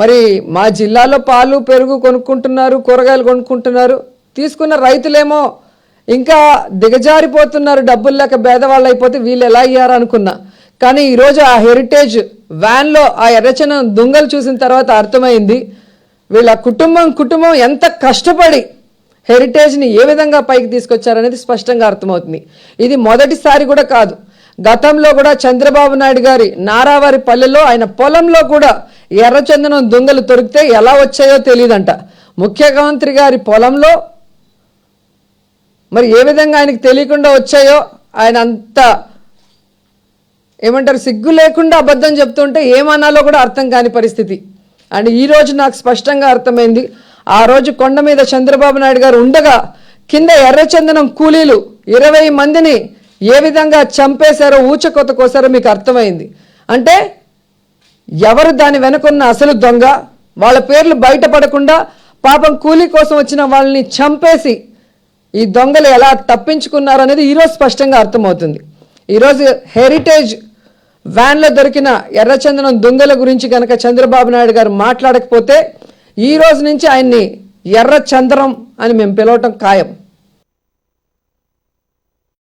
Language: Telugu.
మరి మా జిల్లాలో పాలు పెరుగు కొనుక్కుంటున్నారు కూరగాయలు కొనుక్కుంటున్నారు. తీసుకున్న రైతులేమో ఇంకా దిగజారిపోతున్నారు డబ్బులు లేక పేదవాళ్ళు అయిపోతే వీళ్ళు ఎలా అయ్యారనుకున్నా కానీ ఈరోజు ఆ హెరిటేజ్ వ్యాన్లో ఆ ఎర్రచన దుంగలు చూసిన తర్వాత అర్థమైంది. వీళ్ళ కుటుంబం కుటుంబం ఎంత కష్టపడి హెరిటేజ్ని ఏ విధంగా పైకి తీసుకొచ్చారనేది స్పష్టంగా అర్థమవుతుంది. ఇది మొదటిసారి కూడా కాదు. గతంలో కూడా చంద్రబాబు నాయుడు గారి నారావారి పల్లెలో ఆయన పొలంలో కూడా ఎర్రచందనం దొంగలు దొరికితే ఎలా వచ్చాయో తెలియదంట. ముఖ్యమంత్రి గారి పొలంలో మరి ఏ విధంగా ఆయనకు తెలియకుండా వచ్చాయో ఆయన అంత ఏమంటారు సిగ్గు లేకుండా అబద్ధం చెప్తుంటే ఏమనాలో కూడా అర్థం కాని పరిస్థితి. అండ్ ఈ రోజు నాకు స్పష్టంగా అర్థమైంది ఆ రోజు కొండ మీద చంద్రబాబు నాయుడు గారు ఉండగా కింద ఎర్రచందనం కూలీలు ఇరవై మందిని ఏ విధంగా చంపేశారో ఊచకొత కోసారో మీకు అర్థమైంది. అంటే ఎవరు దాని వెనుకున్న అసలు దొంగ వాళ్ళ పేర్లు బయటపడకుండా పాపం కూలీ కోసం వచ్చిన వాళ్ళని చంపేసి ఈ దొంగలు ఎలా తప్పించుకున్నారు అనేది ఈరోజు స్పష్టంగా అర్థమవుతుంది. ఈరోజు హెరిటేజ్ వ్యాన్లో దొరికిన ఎర్రచందనం దొంగల గురించి కనుక చంద్రబాబు నాయుడు గారు మాట్లాడకపోతే ఈ రోజు నుంచి ఆయన్ని ఎర్ర చంద్రం అని మేము పిలవటం ఖాయం.